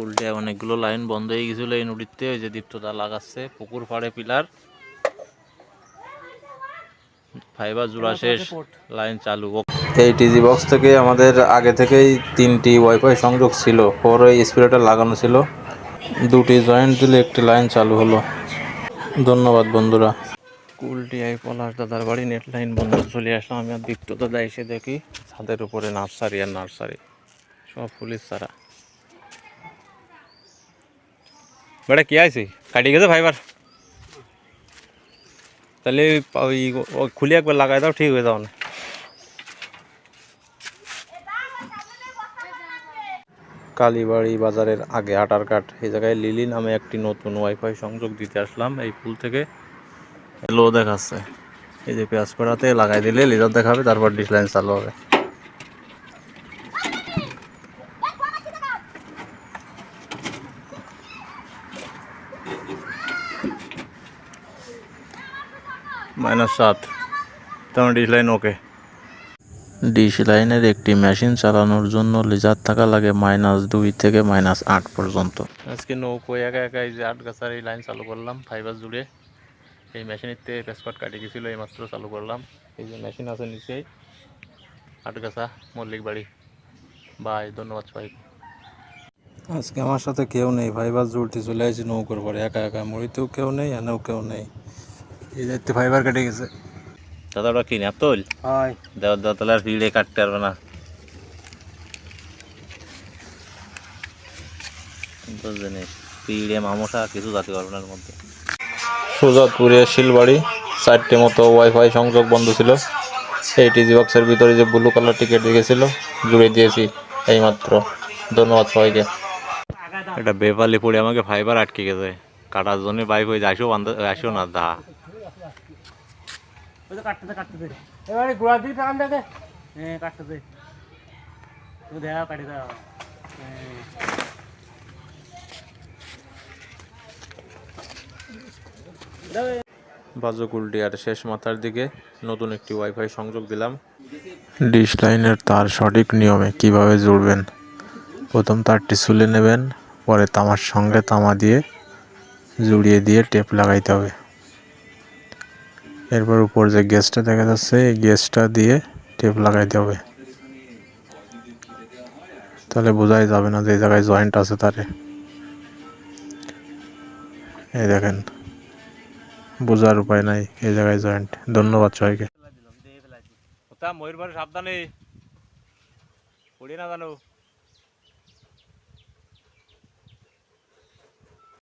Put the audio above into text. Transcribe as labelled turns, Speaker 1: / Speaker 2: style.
Speaker 1: উল্টে অনেকগুলো লাইন বন্ধ হয়ে গেছিল এই নদীতে। ওই যে দীপ্তদা লাগাচ্ছে পুকুর পাড়ে পিলার। ফাইবার জোড়া শেষ লাইন চালু। এই টিজি বক্স থেকে আমাদের আগে থেকেই তিনটি ওয়াইফাই সংযোগ ছিল পরে স্পিডারটা লাগানো ছিল। দুটি জয়েন্ট দিলে একটি লাইন চালু হলো। ধন্যবাদ বন্ধুরা। কুলটিয়ায় পলাশ দাদার বাড়ি নেট লাইন বন্ধ চলে আসলাম। আমি আর দীপ্ত দাদা এসে দেখি ছাদের উপরে নার্সারি আর নার্সারি সব ফুলের চারা বেটা কি আছে কাটি গেছে ফাইবার তাহলে ওই খুলে একবার লাগাই দাও ঠিক হয়ে যাও না কালীবাড়ি বাজারের আগে আটার কাঠ এই জায়গায় লিলি নামে একটি নতুন ওয়াইফাই সংযোগ দিতে আসলাম। এই পুল থেকে লো দেখাচ্ছে। এই যে পেঁয়াজ করাতে লাগাই দিলে লেজার দেখাবে, তারপর ডিসলাইন চালু হবে। মাইনাস সাত। তেমন ডিশ লাইন ওকে ডিশ লাইনের একটি মেশিন চালানোর জন্য লেজার থাকা লাগে মাইনাস দুই থেকে মাইনাস আট পর্যন্ত। আজকে নৌকো একা একা এই যে আট গাছার এই লাইন চালু করলাম ফাইবার জুড়ে। এই মেশিনের থেকে পেসপাট কাটি গেছিল এই মাত্র চালু করলাম। এই যে মেশিন আছে নিচেই আট গাছা মল্লিক বাড়ি। বাই ধন্যবাদ সবাই আজকে আমার সাথে কেউ নেই ফাইবার জুড়তে চলে আসছি নৌকোর পরে একা একা মরিতেও কেউ নেই এনেও কেউ নেই। এই দেখতে ফাইবার কেটে গেছে। দাদা ওটা কি
Speaker 2: হয়।
Speaker 1: দেওয়ার দেওয়া তাহলে আর ভিড়ে কাটতে পারবে না। জিনিস পিড়ে মামসা কিছু জাতি পারবে মধ্যে। সুজাতপুরের শিলবাড়ি চারটে মতো ওয়াইফাই সংযোগ বন্ধ ছিল। এই টিজি বক্সের ভিতরে যে ব্লু কালার টিকিট দেখেছিল জুড়ে দিয়েছি এইমাত্র। ধন্যবাদ সবাইকে। এটা বেপালি পড়ে আমাকে ফাইবার আটকে গেছে। কাটার জন্য বাইক হয়ে আসো বান্ধব আসো না দা।
Speaker 2: ওই তো কাটতে দে কাটতে দে। এবারে গোড়া দিয়ে টান দে হ্যাঁ কাটতে দে। তুই দেখা কাটি দাও হ্যাঁ
Speaker 1: বাজকুলটিয়ার শেষ মাথার দিকে নতুন একটি ওয়াইফাই সংযোগ দিলাম। ডিশ লাইনের তার সঠিক নিয়মে কীভাবে জুড়বেন? প্রথম তারটি সুলে নেবেন পরে তামার সঙ্গে তামা দিয়ে জুড়িয়ে দিয়ে টেপ লাগাইতে হবে। এরপর উপর যে গ্যাসটা দেখা যাচ্ছে, এই গ্যাসটা দিয়ে টেপ লাগাইতে হবে। তাহলে বোঝাই যাবে না যে এই জায়গায় জয়েন্ট আছে তারে। এই দেখেন, বোঝার উপায় নাই, এই জায়গায় জয়েন্ট ধন্যবাদ সবাইকে। ময়ূরবার সাবধানে। পড়ি না জানো।